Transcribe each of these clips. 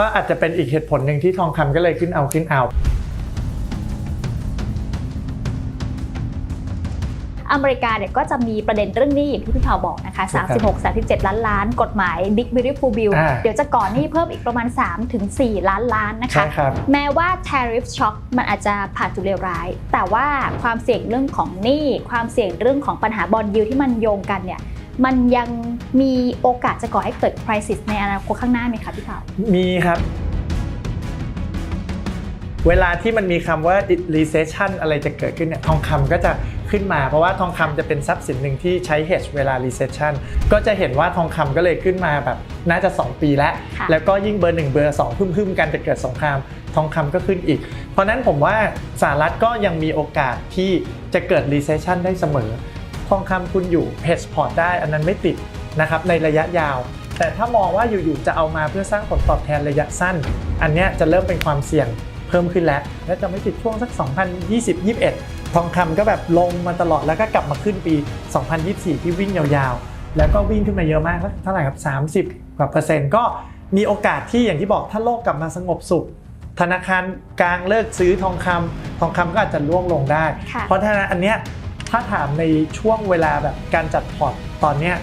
ก็อาจจะเป็นอีกเหตุผลหนึ่งที่ทองคำก็เลยขึ้นเอาขึ้นเอาอเมริกาเนี่ยก็จะมีประเด็นเรื่องหนี้อย่างที่พี่เผาบอกนะคะ 36 37 ล้านล้าน กฎหมาย Big Beautiful Bill อ่าเดี๋ยวจะก่อนหนี้เพิ่มอีกประมาณ3ถึง4ล้านล้านนะคะใช่ครับแม้ว่า tariff shock มันอาจจะผ่านจุดเลวร้าย แต่ว่าความเสี่ยงเรื่องของหนี้ ความเสี่ยงเรื่องของปัญหาบอลยูที่มันโยงกันเนี่ย มันยังมีโอกาสจะก่อให้เกิด crisis ในอนาคตข้างหน้าไหมคะพี่เผามีครับ เวลาที่มันมีคำว่า recession อะไรจะเกิดขึ้นเนี่ยทองคำก็จะขึ้นมา เพราะว่าทองคำจะเป็นทรัพย์สินหนึ่งที่ใช้ hedge เวลา recession ก็จะเห็นว่าทองคำก็เลยขึ้นมาแบบน่าจะ 2 ปีแล้วค่ะแล้วก็ยิ่งเบอร์ 1 เบอร์2พึ่มๆกันจะเกิดสงครามทองคำก็ขึ้นอีก เพราะฉะนั้นผมว่าสหรัฐก็ยังมีโอกาสที่จะเกิด recession ได้เสมอ ทองคำคุณอยู่ hedge port ได้อันนั้นไม่ติดนะครับในระยะยาว แต่ถ้ามองว่าอยู่ๆจะเอามาเพื่อสร้างผลตอบแทนระยะสั้น อันเนี้ยจะเริ่มเป็นความเสี่ยงเพิ่มขึ้นแล้ว และจะไม่ติดช่วงสัก 2020-21 ทองคำก็แบบลงมาตลอดแล้วก็กลับมาขึ้นปี 2024 ที่วิ่งยาวๆ แล้วก็วิ่งขึ้นมาเยอะมากเท่าไหร่ครับ 30 กว่าเปอร์เซ็นต์ก็มีโอกาสที่อย่างที่บอกถ้าโลกกลับมาสงบสุข ธนาคารกลางเลิกซื้อทองคำทองคำก็อาจจะร่วงลงได้ค่ะเพราะฉะนั้นอันเนี้ย ถ้าถามในช่วงเวลาแบบการจัดพอร์ตตอนเนี้ย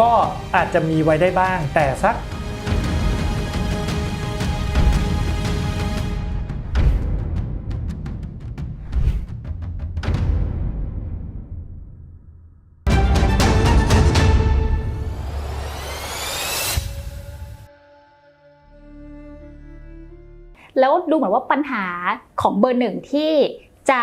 ก็อาจจะมีไว้ได้บ้าง แต่สัก แล้วดูเหมือนว่าปัญหาของเบอร์หนึ่งที่ จะ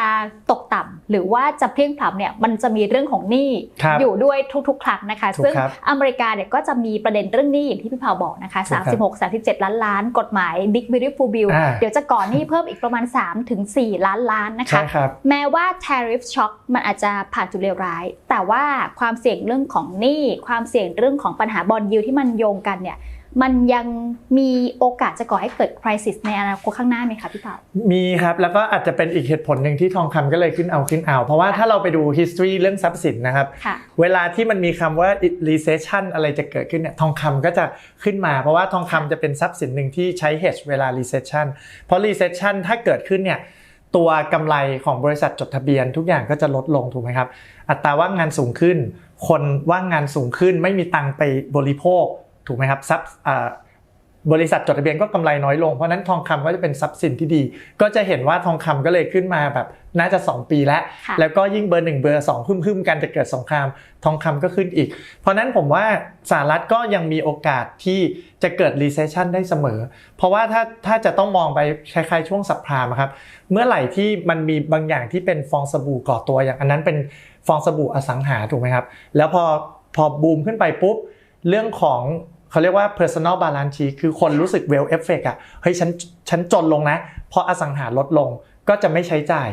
ตกต่ำหรือว่าจะเพลียงพล้ำเนี่ยมันจะมีเรื่องของหนี้ครับอยู่ด้วยทุกๆ ครั้งนะคะถูกซึ่งครับอเมริกาเนี่ยก็จะมีประเด็นเรื่องหนี้อย่างที่พี่เผาบอกนะคะถูกครับ36 37 ล้านล้าน กฎหมาย Big Beautiful Bill อ่าเดี๋ยวจะก่อนหนี้เพิ่มอีกประมาณ3ถึง4ล้านล้านนะคะใช่ครับแม้ว่า tariff shock มันอาจจะผ่านจุดเลวร้าย แต่ว่าความเสี่ยงเรื่องของหนี้ความเสี่ยงเรื่องของปัญหาบอลยูที่มันโยงกันเนี่ย มันยังมีโอกาสจะก่อให้เกิด crisis ในอนาคตข้างหน้าไหมคะพี่เผามีครับ แล้วก็อาจจะเป็นอีกเหตุผลหนึ่งที่ทองคำก็เลยขึ้นเอาขึ้นเอา เพราะว่าถ้าเราไปดู history เรื่องทรัพย์สินนะครับค่ะเวลาที่มันมีคำว่า recession อะไรจะเกิดขึ้นเนี่ยทองคำก็จะขึ้นมา เพราะว่าทองคำจะเป็นทรัพย์สินหนึ่งที่ใช้ hedge เวลา recession เพราะ recession ถ้าเกิดขึ้นเนี่ยตัวกำไรของบริษัทจดทะเบียน ทุกอย่างก็จะลดลงถูกไหมครับ อัตราว่างงานสูงขึ้น คนว่างงานสูงขึ้น ไม่มีตังค์ไปบริโภค ถูกไหมครับทรัพย์อ่าบริษัทจดทะเบียนก็กำไรน้อยลง เพราะฉะนั้นทองคำก็จะเป็นทรัพย์สินที่ดี ก็จะเห็นว่าทองคำก็เลยขึ้นมาแบบน่าจะ 2 ปีแล้วค่ะแล้วก็ยิ่งเบอร์ 1 เบอร์2พึ่มๆกันจะเกิดสงครามทองคำก็ขึ้นอีก เพราะฉะนั้นผมว่าสหรัฐก็ยังมีโอกาสที่จะเกิด recession ได้เสมอ เพราะว่าถ้าถ้าจะต้องมองไปคล้ายๆช่วงสับพรามอะครับเมื่อไหร่ที่มันมีบางอย่างที่เป็นฟองสบู่ก่อตัวอย่างอันนั้นเป็นฟองสบู่อสังหาถูกไหมครับแล้วพอพอบูมขึ้นไปปุ๊บเรื่องของ เขาเรียกว่า personal balance sheet คือคนรู้สึก well effect อะเฮ้ยฉันฉันจนลงนะพออสังหาลดลงก็จะไม่ใช้จ่าย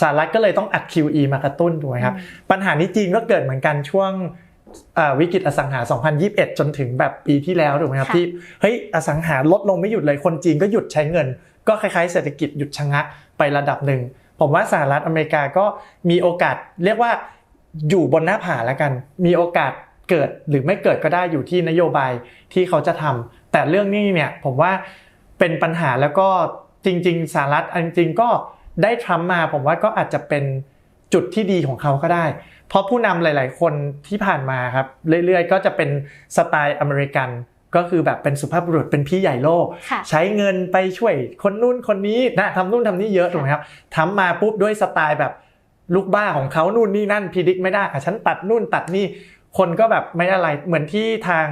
สหรัฐก็เลยต้องอัด QE มากระตุ้นถูกไหมครับ ปัญหานี้จีนก็เกิดเหมือนกันช่วงเอ่อวิกฤตอสังหา 2021 จนถึงแบบปีที่แล้วถูกไหมครับค่ะที่เฮ้ยอสังหาลดลงไม่หยุดเลยคนจีนก็หยุดใช้เงิน ก็คล้ายๆเศรษฐกิจหยุดชะงักไประดับหนึ่งผมว่าสหรัฐอเมริกาก็มีโอกาสเรียกว่าอยู่บนหน้าผาแล้วกัน มีโอกาส เกิดหรือไม่เกิดก็ได้อยู่ที่นโยบายที่เขาจะทำแต่เรื่องนี้เนี่ยผมว่าเป็นปัญหาแล้วก็จริง ๆสหรัฐอันจริงๆก็ได้ทรัมป์มาผมว่าก็อาจจะเป็นจุดที่ดีของเขาก็ได้ เพราะผู้นำหลาย ๆ คนที่ผ่านมาครับเรื่อยๆ ก็จะเป็นสไตล์อเมริกันก็คือแบบเป็นสุภาพบุรุษเป็นพี่ใหญ่โลกค่ะใช้เงินไปช่วยคนนู้นคนนี้นะทำนู่นทำนี่เยอะถูกไหมครับทำมาปุ๊บด้วยสไตล์แบบลูกบ้าของเขานู่นนี่นั่นพิดิกไม่ได้อะฉันตัดนู่นตัดนี่ คนก็แบบไม่อะไรเหมือนที่ทาง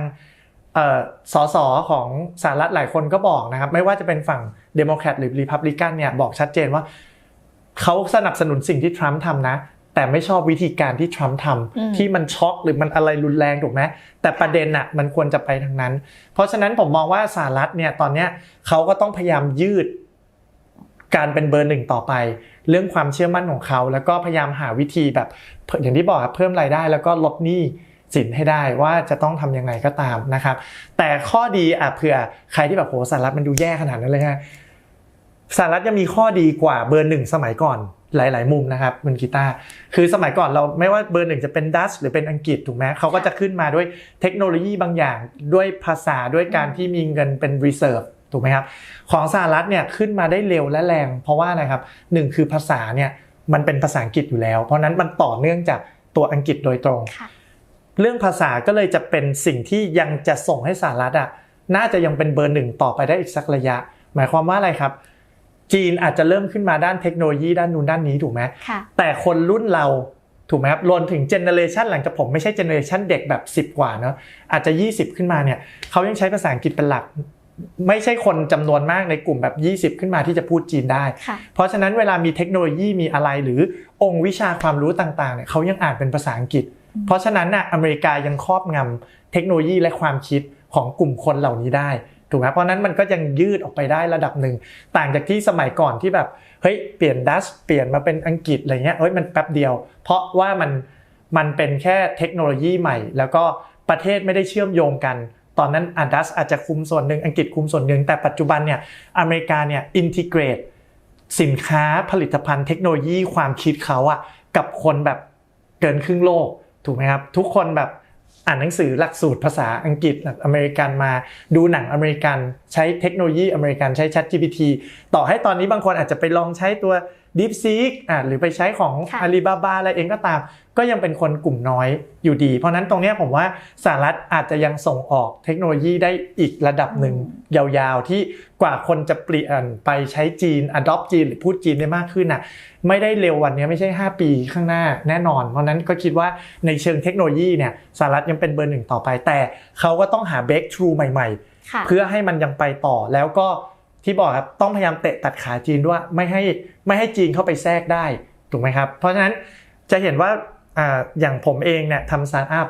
เอ่อสสของสหรัฐหลายคนก็บอกนะครับ ไม่ว่าจะเป็นฝั่งเดโมแครตหรือรีพับลิกันเนี่ยบอกชัดเจนว่าเขาสนับสนุนสิ่งที่ทรัมป์ทำนะ แต่ไม่ชอบวิธีการที่ทรัมป์ทอืมำที่มันช็อกหรือมันอะไรรุนแรงถูกไหมแต่ประเด็นอะมันควรจะไปทางนั้น เพราะฉะนั้นผมมองว่าสหรัฐเนี่ยตอนเนี้ยเขาก็ต้องพยายามยืดการเป็นเบอร์หนึ่งต่อไป เรื่องความเชื่อมั่นของเขา แล้วก็พยายามหาวิธีแบบอย่างที่บอกครับเพิ่มรายได้แล้วก็ลดหนี้ สินให้ได้ว่าจะต้องทำยังไงก็ตามนะครับ แต่ข้อดีอะเผื่อใครที่แบบโหสหรัฐมันดูแย่ขนาดนั้นเลยฮะสหรัฐยังมีข้อดีกว่าเบอร์หนึ่งสมัยก่อนหลาย ๆ มุมนะครับคุณกีตาร์คือสมัยก่อนเราไม่ว่าเบอร์หนึ่งจะเป็นดัชหรือเป็นอังกฤษถูกไหมเขาก็จะขึ้นมาด้วยเทคโนโลยีบางอย่างด้วยภาษาด้วยการที่มีเงินเป็น reserve ถูกไหมครับของสหรัฐเนี่ยขึ้นมาได้เร็วและแรง เพราะว่าอะไรครับหนึ่งคือภาษาเนี่ยมันเป็นภาษาอังกฤษอยู่แล้ว เพราะนั้นมันต่อเนื่องจากตัวอังกฤษโดยตรง เรื่องภาษาก็เลยจะเป็นสิ่งที่ยังจะส่งให้สหรัฐอะน่าจะยังเป็นเบอร์หนึ่งต่อไปได้อีกสักระยะ หมายความว่าอะไรครับ จีนอาจจะเริ่มขึ้นมาด้านเทคโนโลยีด้านนู้นด้านนี้ถูกไหมค่ะแต่คนรุ่นเราถูกไหมครับรวมถึงเจเนเรชันหลังจากผมไม่ใช่เจเนเรชันเด็กแบบ 10 กว่าเนาะอาจจะ 20 ขึ้นมาเนี่ยเขายังใช้ภาษาอังกฤษเป็นหลัก ไม่ใช่คนจำนวนมากในกลุ่มแบบ 20 ขึ้นมาที่จะพูดจีนได้ค่ะเพราะฉะนั้นเวลามีเทคโนโลยีมีอะไรหรือองค์วิชาความรู้ต่างๆเนี่ยเขายังอ่านเป็นภาษาอังกฤษอืม เพราะฉะนั้นน่ะอเมริกายังครอบงำเทคโนโลยีและความคิดของกลุ่มคนเหล่านี้ได้ถูกไหมเพราะนั้นมันก็ยังยืดออกไปได้ระดับหนึ่ง ต่างจากที่สมัยก่อนที่แบบเฮ้ยเปลี่ยนดัชเปลี่ยนมาเป็นอังกฤษอะไรเงี้ยเฮ้ยมันแป๊บเดียว เพราะว่ามันมันเป็นแค่เทคโนโลยีใหม่ แล้วก็ประเทศไม่ได้เชื่อมโยงกัน ตอนนั้นอัดัสอาจจะคุมส่วนหนึ่งอังกฤษคุมส่วนหนึ่งแต่ปัจจุบันเนี่ยอเมริกาเนี่ยอินทิเกรตสินค้าผลิตภัณฑ์เทคโนโลยีความคิดเขาอะกับคนแบบเกินครึ่งโลก ถูกไหมครับ ทุกคนแบบอ่านหนังสือหลักสูตรภาษาอังกฤษอเมริกันมาดูหนังอเมริกันใช้เทคโนโลยีอเมริกันใช้ Chat GPT ต่อให้ตอนนี้บางคนอาจจะไปลองใช้ตัว DeepSeek อะหรือไปใช้ของค่ะ Alibaba อะไรเองก็ตาม ก็ยังเป็นคนกลุ่มน้อยอยู่ดี เพราะฉะนั้นตรงเนี้ยผมว่าสหรัฐอาจจะยังส่งออกเทคโนโลยีได้อีกระดับหนึ่งยาวๆ ที่กว่าคนจะเปลี่ยนไปใช้จีน adopt จีน หรือพูดจีนได้มากขึ้นน่ะไม่ได้เร็ววันนี้ไม่ใช่ 5 ปีข้างหน้าแน่นอน เพราะฉะนั้นก็คิดว่าในเชิงเทคโนโลยีเนี่ยสหรัฐยังเป็นเบอร์หนึ่งต่อไป แต่เขาก็ต้องหา breakthrough ใหม่ๆค่ะเพื่อให้มันยังไปต่อแล้วก็ที่บอกครับต้องพยายามเตะตัดขาจีนด้วยไม่ให้ ไม่ให้จีนเข้าไปแทรกได้ถูกไหมครับเพราะฉะนั้นจะเห็นว่าอย่างผมเองเนี่ยทำสตาร์ทอัพ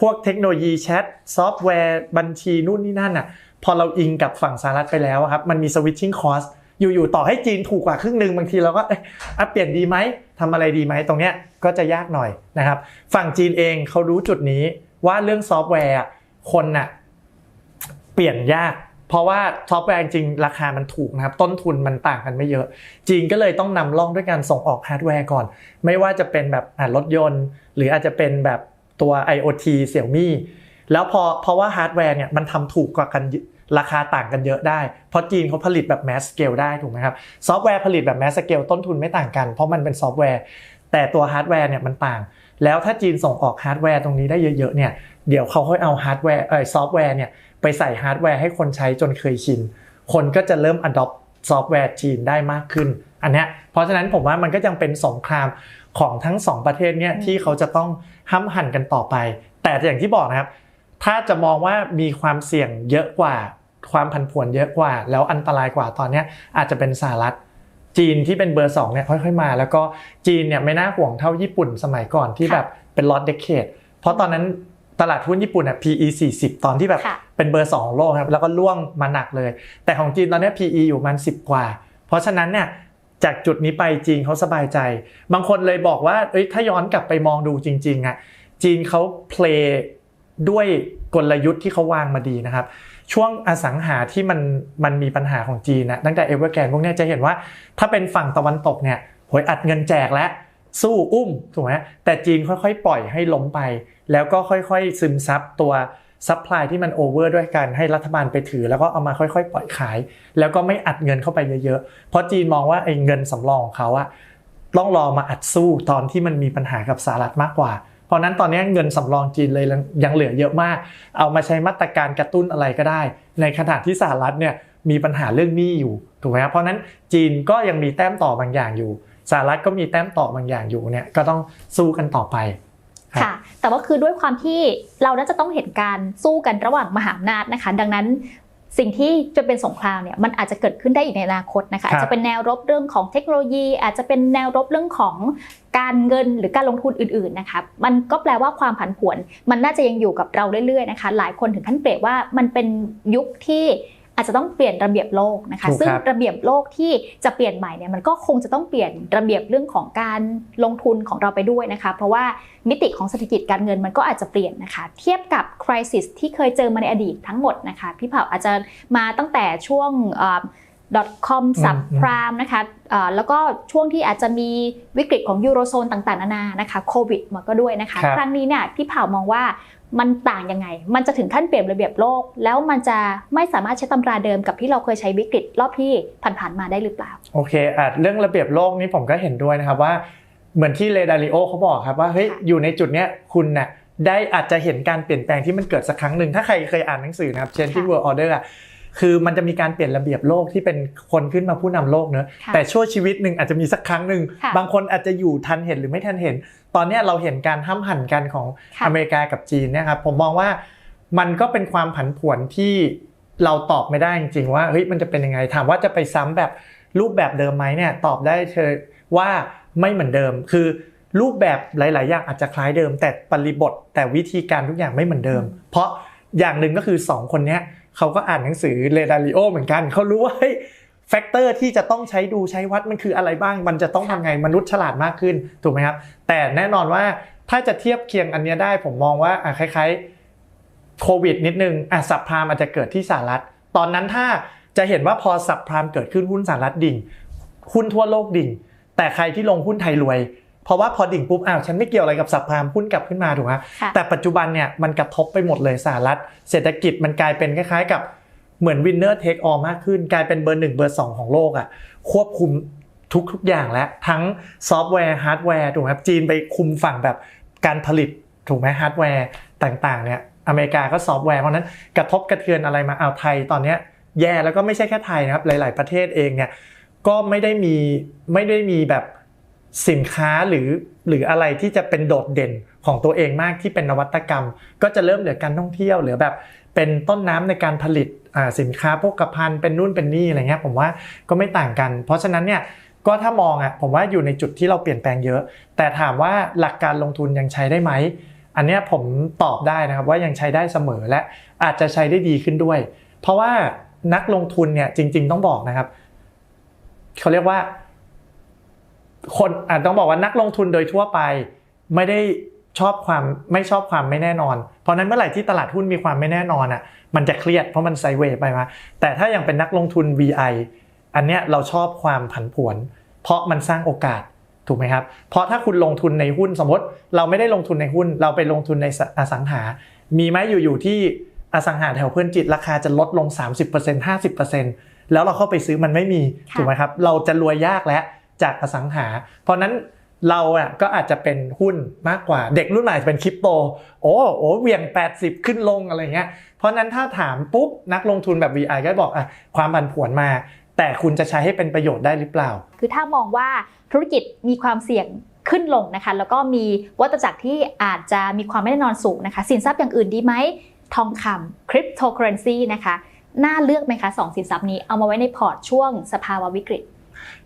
พวกเทคโนโลยีแชทซอฟต์แวร์บัญชีนู่นนี่นั่นอะพอเราอิงกับฝั่งสหรัฐไปแล้วครับมันมี switching cost อยู่ๆต่อให้จีนถูกกว่าครึ่งหนึ่งบางทีเราก็เอ๊ะอะเปลี่ยนดีไหมทำอะไรดีไหมตรงเนี้ยก็จะยากหน่อยนะครับฝั่งจีนเองเขารู้จุดนี้ว่าเรื่องซอฟต์แวร์คนน่ะเปลี่ยนยาก เพราะว่าซอฟต์แวร์จริงราคามันถูกนะครับ ต้นทุนมันต่างกันไม่เยอะ จีนก็เลยต้องนำร่องด้วยการส่งออกฮาร์ดแวร์ก่อน ไม่ว่าจะเป็นแบบรถยนต์ หรืออาจจะเป็นแบบตัว IoT เสี่ยมี่แล้วพอเพราะว่าฮาร์ดแวร์เนี่ยมันทำถูกกว่ากันราคาต่างกันเยอะได้ เพราะจีนเขาผลิตแบบแมสสเกลได้ถูกไหมครับ ซอฟต์แวร์ผลิตแบบแมสสเกลต้นทุนไม่ต่างกัน เพราะมันเป็นซอฟต์แวร์ แต่ตัวฮาร์ดแวร์เนี่ยมันต่าง แล้วถ้าจีนส่งออกฮาร์ดแวร์ตรงนี้ได้เยอะๆเนี่ย เดี๋ยวเขาค่อยเอาฮาร์ดแวร์เออซอฟต์แวร์เนี่ย ไปใส่ฮาร์ดแวร์ให้คนใช้จนเคยชิน คนก็จะเริ่ม adopt ซอฟต์แวร์จีนได้มากขึ้น อันเนี้ยเพราะฉะนั้นผมว่ามันก็ยังเป็นสงครามของทั้งสองประเทศเนี่ยอืมที่เขาจะต้องห้ำหั่นกันต่อไป แต่อย่างที่บอกนะครับ ถ้าจะมองว่ามีความเสี่ยงเยอะกว่าความผันผวนเยอะกว่า แล้วอันตรายกว่าตอนเนี้ยอาจจะเป็นสหรัฐจีนที่เป็นเบอร์สองเนี่ยค่อยๆมา แล้วก็จีนเนี่ยไม่น่าห่วงเท่าญี่ปุ่นสมัยก่อนที่ค่ะแบบเป็นลอตเดคเคดเพราะตอนนั้น ตลาดหุ้นญี่ปุ่นอะ PE 40 ตอนที่แบบค่ะเป็นเบอร์2ของโลกครับแล้วก็ล่วงมาหนักเลย แต่ของจีนตอนเนี้ย PE อยู่ประมัน 10 กว่า เพราะฉะนั้นเนี่ยจากจุดนี้ไปจีนเขาสบายใจ บางคนเลยบอกว่าเอ้ยถ้าย้อนกลับไปมองดูจริงๆอะจีนเขาเพลย์ด้วยกลยุทธ์ที่เขาวางมาดีนะครับ ช่วงอสังหาที่มันมันมีปัญหาของจีนนะตั้งแต่เอเวอร์แกนพวกเนี้ยจะเห็นว่า ถ้าเป็นฝั่งตะวันตกเนี่ยโหยอัดเงินแจกแล้ว สู้อุ้มถูกไหมแต่จีนค่อยๆ ปล่อยให้ล้มไป แล้วก็ค่อยๆ ซึมซับตัวซัพพลายที่มันโอเวอร์ด้วยกันให้รัฐบาลไปถือ แล้วก็เอามาค่อยๆ ปล่อยขาย แล้วก็ไม่อัดเงินเข้าไปเยอะๆ เพราะจีนมองว่าไอ้เงินสำรองของเขาอะต้องรอมาอัดสู้ตอนที่มันมีปัญหากับสหรัฐมากกว่า เพราะนั้นตอนนี้เงินสำรองจีนเลยยังเหลือเยอะมาก เอามาใช้มาตรการกระตุ้นอะไรก็ได้ ในขณะที่สหรัฐเนี่ยมีปัญหาเรื่องหนี้อยู่ถูกไหมครับเพราะนั้นจีนก็ยังมีแต้มต่อบางอย่างอยู่ สหรัฐก็มีแต้มต่อบางอย่างอยู่เนี่ยก็ต้องสู้กันต่อไปครับค่ะ แต่ว่าคือด้วยความที่เราน่าจะต้องเห็นการสู้กันระหว่างมหาอำนาจนะคะ ดังนั้นสิ่งที่จะเป็นสงครามเนี่ยมันอาจจะเกิดขึ้นได้อีกในอนาคตนะคะครับอาจจะเป็นแนวรบเรื่องของเทคโนโลยี อาจจะเป็นแนวรบเรื่องของการเงินหรือการลงทุนอื่นๆนะคะมันก็แปลว่าความผันผวน มันน่าจะยังอยู่กับเราเรื่อยๆนะคะ หลายคนถึงขั้นเปรียบว่ามันเป็นยุคที่ อาจจะต้องเปลี่ยนระเบียบโลกนะคะถูกครับซึ่งระเบียบโลกที่จะเปลี่ยนใหม่เนี่ยมันก็คงจะต้องเปลี่ยนระเบียบเรื่องของการลงทุนของเราไปด้วยนะคะ เพราะว่ามิติของเศรษฐกิจการเงินมันก็อาจจะเปลี่ยนนะคะ เทียบกับคริสิสที่เคยเจอมาในอดีตทั้งหมดนะคะพี่เผาอาจจะมาตั้งแต่ช่วงเอ่อ .com สับพรามนะคะเอ่อแล้วก็ช่วงที่อาจจะมีวิกฤตของยูโรโซนต่างๆ นานานะคะโควิดมาก็ด้วยนะคะ ครับครั้งนี้เนี่ยพี่เผามองว่า มันต่างยังไง มันจะถึงขั้นเปลี่ยนระเบียบโลก แล้วมันจะไม่สามารถใช้ตำราเดิมกับที่เราเคยใช้วิกฤตรอบที่ผ่านๆมาได้หรือเปล่า โอเคอะเรื่องระเบียบโลกนี้ผมก็เห็นด้วยนะครับว่า เหมือนที่เรดาริโอเขาบอกครับว่าเฮ้ยอยู่ในจุดเนี้ยคุณน่ะได้อาจจะเห็นการเปลี่ยนแปลงที่มันเกิดสักครั้งหนึ่งถ้าใครเคยอ่านหนังสือนะครับ Changing World Order อะ คือมันจะมีการเปลี่ยนระเบียบโลกที่เป็นคนขึ้นมาผู้นำโลกเนอะค่ะแต่ชั่วชีวิตหนึ่งอาจจะมีสักครั้งหนึ่งค่ะบางคนอาจจะอยู่ทันเห็นหรือไม่ทันเห็น ตอนเนี้ยเราเห็นการห้ามหันกันของค่ะอเมริกากับจีนเนี่ยครับผมมองว่ามันก็เป็นความผันผวนที่เราตอบไม่ได้จริงๆว่าเฮ้ยมันจะเป็นยังไงถามว่าจะไปซ้ำแบบรูปแบบเดิมไหมเนี่ยตอบได้เธอว่าไม่เหมือนเดิม คือรูปแบบหลาย ๆ อย่างอาจจะคล้ายเดิม แต่ปริบทแต่วิธีการทุกอย่างไม่เหมือนเดิม เพราะอย่างหนึ่งก็คือสองคนเนี้ย เขาก็อ่านหนังสือเรดาริโอเหมือนกัน เขารู้ว่าแฟกเตอร์ที่จะต้องใช้ดูใช้วัดมันคืออะไรบ้าง มันจะต้องทำไงมนุษย์ฉลาดมากขึ้นถูกไหมครับ แต่แน่นอนว่าถ้าจะเทียบเคียงอันเนี้ยได้ผมมองว่าอะคล้ายๆโควิดนิดนึงอะสับพรามอาจจะเกิดที่สหรัฐ ตอนนั้นถ้าจะเห็นว่าพอสับพรามเกิดขึ้นหุ้นสหรัฐดิ่งหุ้นทั่วโลกดิ่ง แต่ใครที่ลงหุ้นไทยรวย เพราะว่าพอดิ่งปุ๊บอ้าวฉันไม่เกี่ยวอะไรกับสับพรามหุ้นกลับขึ้นมาถูกไหมค่ะแต่ปัจจุบันเนี่ยมันกระทบไปหมดเลยสหรัฐ เศรษฐกิจมันกลายเป็นคล้ายๆ กับเหมือนวินเนอร์เทคออมากขึ้น กลายเป็นเบอร์หนึ่งเบอร์สองของโลกอะควบคุมทุกๆอย่างแล้วทั้งซอฟต์แวร์ฮาร์ดแวร์ถูกไหมครับจีนไปคุมฝั่งแบบการผลิตถูกไหมฮาร์ดแวร์ต่างๆเนี่ยอเมริกาก็ซอฟต์แวร์เพราะฉะนั้นกระทบกระเทือนอะไรมาเอาวไทยตอนเนี้ยแย่แล้วก็ไม่ใช่แค่ไทยนะครับหลาย ๆ ประเทศเองเนี่ยก็ไม่ได้มีไม่ได้มีแบบ สินค้าหรือหรืออะไรที่จะเป็นโดดเด่นของตัวเองมากที่เป็นนวัตกรรม ก็จะเริ่มเหลือการท่องเที่ยวเหลือแบบเป็นต้นน้ำในการผลิตสินค้าพวกกระพันเป็นนู่นเป็นนี่อะไรเงี้ยผมว่าก็ไม่ต่างกัน เพราะฉะนั้นเนี่ยก็ถ้ามองอะผมว่าอยู่ในจุดที่เราเปลี่ยนแปลงเยอะ แต่ถามว่าหลักการลงทุนยังใช้ได้ไหมอันเนี้ยผมตอบได้นะครับว่ายังใช้ได้เสมอและอาจจะใช้ได้ดีขึ้นด้วย เพราะว่านักลงทุนเนี่ยจริง ๆ ต้องบอกนะครับเขาเรียกว่า คนอาจต้องบอกว่านักลงทุนโดยทั่วไป ไม่ได้ชอบความไม่ชอบความไม่แน่นอน เพราะนั้นเมื่อไหร่ที่ตลาดหุ้นมีความไม่แน่นอนอะมันจะเครียดเพราะมันไซเวย์ไปมาแต่ถ้ายังเป็นนักลงทุน VI อันเนี้ยเราชอบความผันผวน เพราะมันสร้างโอกาสถูกไหมครับ เพราะถ้าคุณลงทุนในหุ้นสมมติ เราไม่ได้ลงทุนในหุ้น เราไปลงทุนในอสังหา มีไหมอยู่ๆที่อสังหาแถวเพื่อนจิตราคาจะลดลง 30% 50%แล้วเราเข้าไปซื้อมันไม่มีถูกไหมครับ เราจะรวยยากแล้ว จากอสังหา เพราะนั้นเราอะก็อาจจะเป็นหุ้นมากกว่า เด็กรุ่นใหม่จะเป็นคริปโต โอ้โอ้เวียง 80 ขึ้นลงอะไรเงี้ยเพราะนั้นถ้าถามปุ๊บนักลงทุนแบบ VI ก็บอกอะความผันผวนมา แต่คุณจะใช้ให้เป็นประโยชน์ได้หรือเปล่า คือถ้ามองว่าธุรกิจมีความเสี่ยงขึ้นลงนะคะ แล้วก็มีวัฏจักรที่อาจจะมีความไม่แน่นอนสูงนะคะ สินทรัพย์อย่างอื่นดีไหมทองคำคริปโตเคอเรนซีนะคะน่าเลือกไหมคะสองสินทรัพย์นี้เอามาไว้ในพอร์ตช่วงสภาวะวิกฤต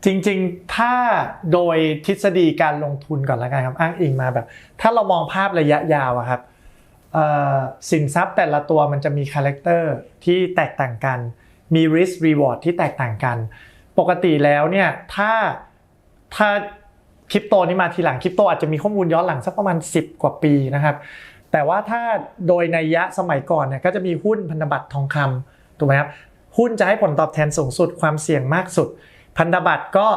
จริงๆ ถ้าโดยทฤษฎีการลงทุนก่อนละกันครับอ้างอิงมาแบบ ถ้าเรามองภาพระยะยาวอะครับสินทรัพย์แต่ละตัวมันจะมีคาแรคเตอร์ที่แตกต่างกัน มี risk reward ที่แตกต่างกัน ปกติแล้วเนี่ยถ้าถ้าคริปโตนี่มาทีหลังคริปโตอาจจะมีข้อมูลย้อนหลังสักประมาณ 10 กว่าปีนะครับ แต่ว่าถ้าโดยในยะสมัยก่อนเนี่ยก็จะมีหุ้นพันธบัตรทองคำถูกไหมครับหุ้นจะให้ผลตอบแทนสูงสุดความเสี่ยงมากสุด พันธบัตรก็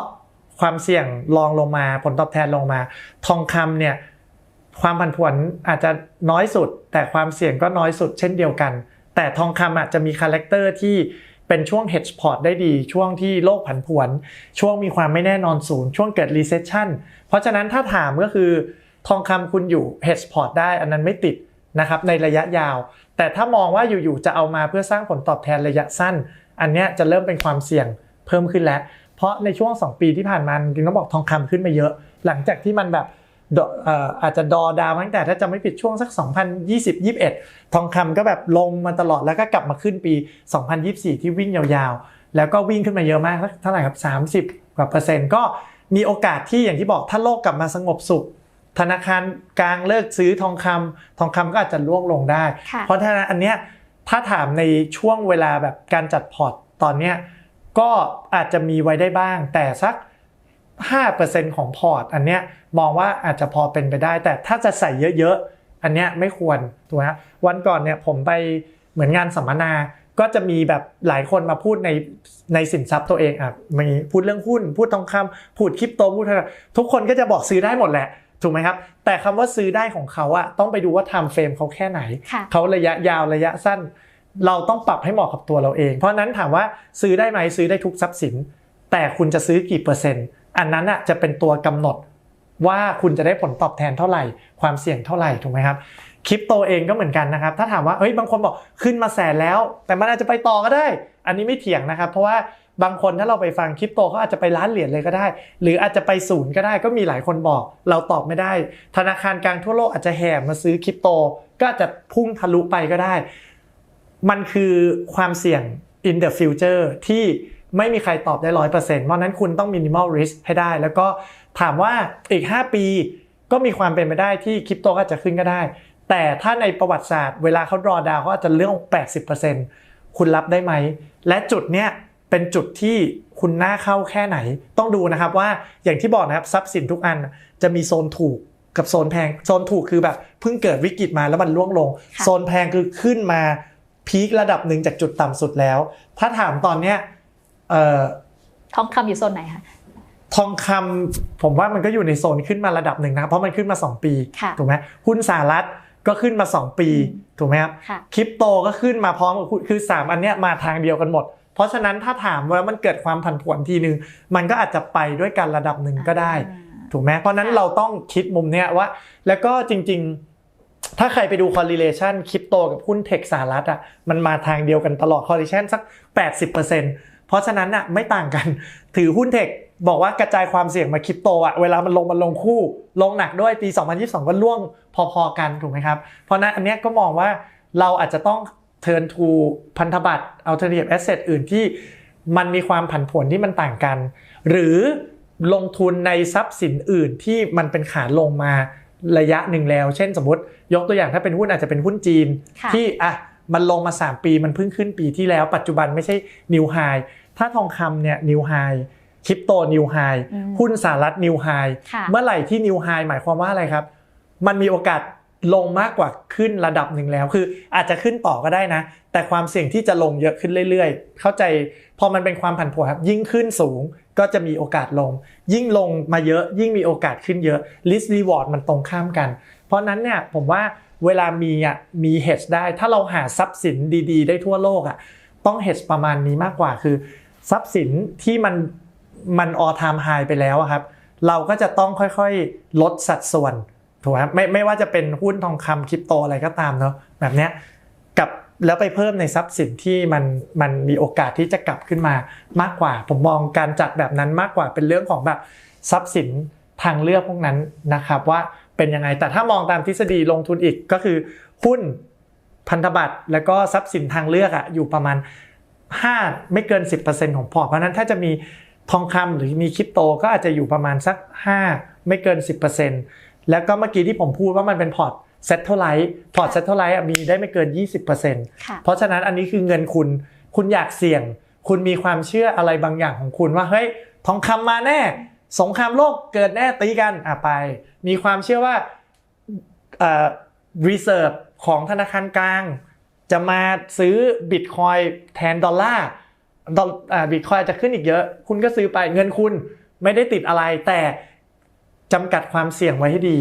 ความเสี่ยงรองลงมาผลตอบแทนลงมา ทองคำเนี่ยความผันผวนอาจจะน้อยสุด แต่ความเสี่ยงก็น้อยสุดเช่นเดียวกัน แต่ทองคำอาจจะมีคาแรคเตอร์ที่เป็นช่วง hedge port ได้ดี ช่วงที่โลกผันผวน ช่วงมีความไม่แน่นอนสูง ช่วงเกิด recession เพราะฉะนั้นถ้าถามก็คือ ทองคำคุณอยู่ hedge port ได้อันนั้นไม่ติดนะครับในระยะยาว แต่ถ้ามองว่าอยู่ๆจะเอามาเพื่อสร้างผลตอบแทนระยะสั้น อันเนี้ยจะเริ่มเป็นความเสี่ยงเพิ่มขึ้นแล้ว เพราะในช่วง 2 ปีที่ผ่านมาจริงๆต้องบอกทองคำขึ้นมาเยอะ หลังจากที่มันแบบดอเอ่ออาจจะดอดาวตั้งแต่ถ้าจะไม่ผิดช่วงสัก 2020-21 ทองคำก็แบบลงมาตลอดแล้วก็กลับมาขึ้นปี 2024 ที่วิ่งยาวๆ แล้วก็วิ่งขึ้นมาเยอะมากสักเท่าไหร่ครับ 30 กว่าเปอร์เซ็นต์ก็มีโอกาสที่อย่างที่บอกถ้าโลกกลับมาสงบสุข ธนาคารกลางเลิกซื้อทองคำทองคำก็อาจจะร่วงลงได้ค่ะเพราะฉะนั้นอันเนี้ยถ้าถามในช่วงเวลาแบบการจัดพอร์ตตอนเนี้ย ก็อาจจะมีไว้ได้บ้าง แต่สัก 5%ของพอร์ต อันเนี้ยมองว่าอาจจะพอเป็นไปได้ แต่ถ้าจะใส่เยอะๆ อันเนี้ยไม่ควรถูกไหมฮะวันก่อนเนี่ยผมไปเหมือนงานสัมมนาก็จะมีแบบหลายคนมาพูดในในสินทรัพย์ตัวเองอะมีพูดเรื่องหุ้น พูดทองคำพูดคริปโตพูดอะไรทุกคนก็จะบอกซื้อได้หมดแหละถูกไหมครับ แต่คำว่าซื้อได้ของเขาอะต้องไปดูว่าไทม์เฟรมเขาแค่ไหนค่ะเขาระยะยาวระยะสั้น เราต้องปรับให้เหมาะกับตัวเราเอง เพราะนั้นถามว่าซื้อได้ไหมซื้อได้ทุกทรัพย์สิน แต่คุณจะซื้อกี่เปอร์เซ็นต์ อันนั้นอะจะเป็นตัวกำหนดว่าคุณจะได้ผลตอบแทนเท่าไหร่ ความเสี่ยงเท่าไหร่ถูกไหมครับคริปโตเองก็เหมือนกันนะครับ ถ้าถามว่าเอ้ยบางคนบอกขึ้นมาแสนแล้ว แต่มันอาจจะไปต่อก็ได้ อันนี้ไม่เถียงนะครับ เพราะว่าบางคนถ้าเราไปฟังคริปโตเขาอาจจะไปล้านเหรียญเลยก็ได้ หรืออาจจะไปศูนย์ก็ได้ก็มีหลายคนบอก เราตอบไม่ได้ ธนาคารกลางทั่วโลกอาจจะแห่มาซื้อคริปโต ก็จจะพุ่งทะลุไปก็ได้ มันคือความเสี่ยง in the future ที่ไม่มีใครตอบได้ร้อยเปอร์เซ็นต์เพราะฉะนั้นคุณต้อง minimal risk ให้ได้ แล้วก็ถามว่าอีก 5 ปีก็มีความเป็นไปได้ที่คริปโตก็อาจจะขึ้นก็ได้ แต่ถ้าในประวัติศาสตร์เวลาเขารอดาวเขาอาจจะเรื่อง 80%คุณรับได้ไหม และจุดเนี้ยเป็นจุดที่คุณน่าเข้าแค่ไหน ต้องดูนะครับว่าอย่างที่บอกนะครับทรัพย์สินทุกอันจะมีโซนถูกกับโซนแพง โซนถูกคือแบบเพิ่งเกิดวิกฤตมาแล้วมันร่วงลงค่ะโซนแพงคือขึ้นมา พีคระดับหนึ่งจากจุดต่ำสุดแล้ว ถ้าถามตอนเนี้ยเอ่อทองคำอยู่โซนไหนคะทองคำผมว่ามันก็อยู่ในโซนขึ้นมาระดับหนึ่งนะเพราะมันขึ้นมา 2 ปีค่ะถูกไหมหุ้นสหรัฐก็ขึ้นมา 2 ปีอืมถูกไหมครับค่ะคริปโตก็ขึ้นมาพร้อมกับหุ้นคือ 3 อันเนี้ยมาทางเดียวกันหมด เพราะฉะนั้นถ้าถามว่ามันเกิดความผันผวนทีนึง มันก็อาจจะไปด้วยกันระดับหนึ่งก็ได้ ถูกไหมเพราะฉะนั้นค่ะเราต้องคิดมุมเนี้ยว่า แล้วก็จริง ๆ ถ้าใครไปดู correlation คริปโตกับหุ้นเทคสหรัฐอะมันมาทางเดียวกันตลอด correlation สัก 80%เพราะฉะนั้นอะไม่ต่างกัน ถือหุ้นเทคบอกว่ากระจายความเสี่ยงมาคริปโตอะเวลามันลงมันลงคู่ ลงหนักด้วยปี 2022 ก็ล่วงพอๆกันถูกไหมครับ เพราะฉะนั้นอันเนี้ยก็มองว่าเราอาจจะต้อง turn to พันธบัตร alternative asset อื่นที่มันมีความผันผวนที่มันต่างกัน หรือลงทุนในทรัพย์สินอื่นที่มันเป็นขาลงมา ระยะหนึ่งแล้ว เช่นสมมติยกตัวอย่างถ้าเป็นหุ้นอาจจะเป็นหุ้นจีนค่ะที่อะมันลงมา 3 ปีมันเพิ่งขึ้นปีที่แล้ว ปัจจุบันไม่ใช่นิวไฮถ้าทองคำเนี่ยนิวไฮคริปโตนิวไฮอืมหุ้นสหรัฐนิวไฮค่ะเมื่อไหร่ที่นิวไฮหมายความว่าอะไรครับ มันมีโอกาสลงมากกว่าขึ้นระดับหนึ่งแล้ว คืออาจจะขึ้นต่อก็ได้นะ แต่ความเสี่ยงที่จะลงเยอะขึ้นเรื่อยๆ เข้าใจพอมันเป็นความผันผวนครับยิ่งขึ้นสูง ก็จะมีโอกาสลง ยิ่งลงมาเยอะยิ่งมีโอกาสขึ้นเยอะ risk reward มันตรงข้ามกัน เพราะนั้นเนี่ยผมว่าเวลามีอะมี hedge ได้ ถ้าเราหาทรัพย์สินดีๆ ได้ทั่วโลกอะต้อง hedge ประมาณนี้มากกว่าคือ ทรัพย์สินที่มันมัน all time high ไปแล้วครับ เราก็จะต้องค่อยๆลดสัดส่วนถูกไหมไม่ไม่ว่าจะเป็นหุ้นทองคำคริปโตอะไรก็ตามเนาะแบบเนี้ยกับ แล้วไปเพิ่มในทรัพย์สินที่มันมันมีโอกาสที่จะกลับขึ้นมามากกว่า ผมมองการจัดแบบนั้นมากกว่าเป็นเรื่องของแบบทรัพย์สินทางเลือกพวกนั้นนะครับว่าเป็นยังไงแต่ถ้ามองตามทฤษฎีลงทุนอีกก็คือหุ้นพันธบัตรแล้วก็ทรัพย์สินทางเลือกอะอยู่ประมาณ 5 ไม่เกิน 10%ของพอร์ตเพราะนั้นถ้าจะมีทองคำหรือมีคริปโตก็อาจจะอยู่ประมาณสัก 5 ไม่เกิน 10%แล้วก็เมื่อกี้ที่ผมพูดว่ามันเป็นพอร์ต เซ็ตเท่าไลท์พอร์ตเซ็ตเท่าไลท์มีได้ไม่เกิน 20%ค่ะเพราะฉะนั้นอันนี้คือเงินคุณ คุณอยากเสี่ยง คุณมีความเชื่ออะไรบางอย่างของคุณว่าเฮ้ยทองคำมาแน่ สงครามโลกเกิดแน่ตีกันอะไป มีความเชื่อว่าเอ่อ reserve ของธนาคารกลาง จะมาซื้อบิตคอยแทนดอลลาร์ดอลอ่าบิตคอยจะขึ้นอีกเยอะ คุณก็ซื้อไปเงินคุณไม่ได้ติดอะไรแต่จำกัดความเสี่ยงไว้ให้ดี